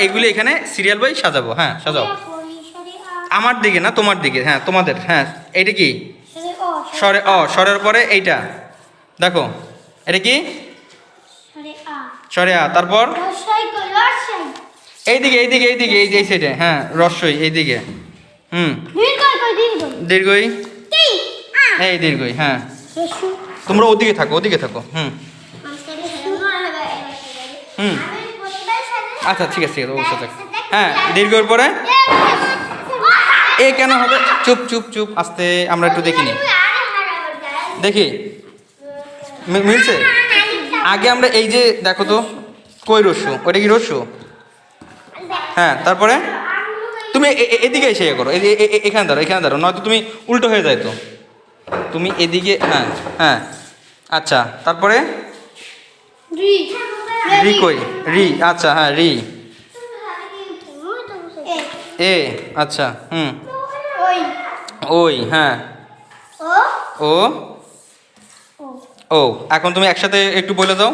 এগুলি এখানে সিরিয়াল বই সাজাবো হ্যাঁ সাজাও। আমার দিকে না তোমার দিকে হ্যাঁ তোমাদের হ্যাঁ এইটা কি? স্বরে অ স্বরের পরে এইটা। দেখো এটা কি? সরে আ। স্বরে আ তারপর? রসাই এইদিকে এইদিকে এইদিকে এই যে এই সাইডে হ্যাঁ রস্যই এইদিকে। হুম। দীর্ঘই এই দীর্ঘই হ্যাঁ। তোমরা ওদিকে থাকো ওদিকে থাকো হুম। হুম। আচ্ছা ঠিক আছে ঠিক আছে অবশ্যই হ্যাঁ দীর্ঘর পরে? এ কেন হবে? চুপ চুপ চুপ, আস্তে আমরা একটু দেখিনি দেখি। মিলছে? আগে আমরা এই যে, দেখো তো, কই রস্যু ওটা কি রস্যু হ্যাঁ তারপরে? তুমি এদিকে এসে ইয়ে করো। এখানে দাঁড়ো এখানে দাঁড়ো নয়তো তুমি উল্টো হয়ে যায় তো। তুমি এদিকে হ্যাঁ হ্যাঁ। আচ্ছা তারপরে? রি কই? রি আচ্ছা হ্যাঁ রি। এ। আচ্ছা হুম। ওই। ওই হ্যাঁ। ও। ও। এখন তুমি একসাথে একটু বলে দাও।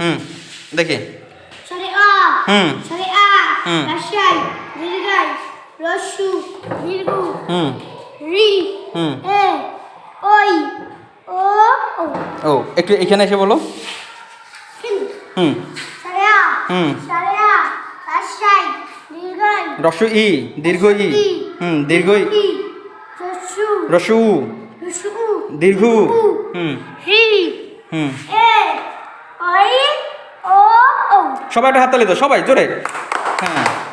হুম দেখি। হুম। হুম। রসু দীর্ঘ। হুম। রি। হুম। এ। ওই। ও ও। ও একটু এখানে এসে বলো। হুম। হুম। রস ই দীর্ঘ ই। হুম দীর্ঘ ই। রসু দীর্ঘ। হুম। হুম। সবাই একটা হাততালি তো সবাই জোরে। হ্যাঁ।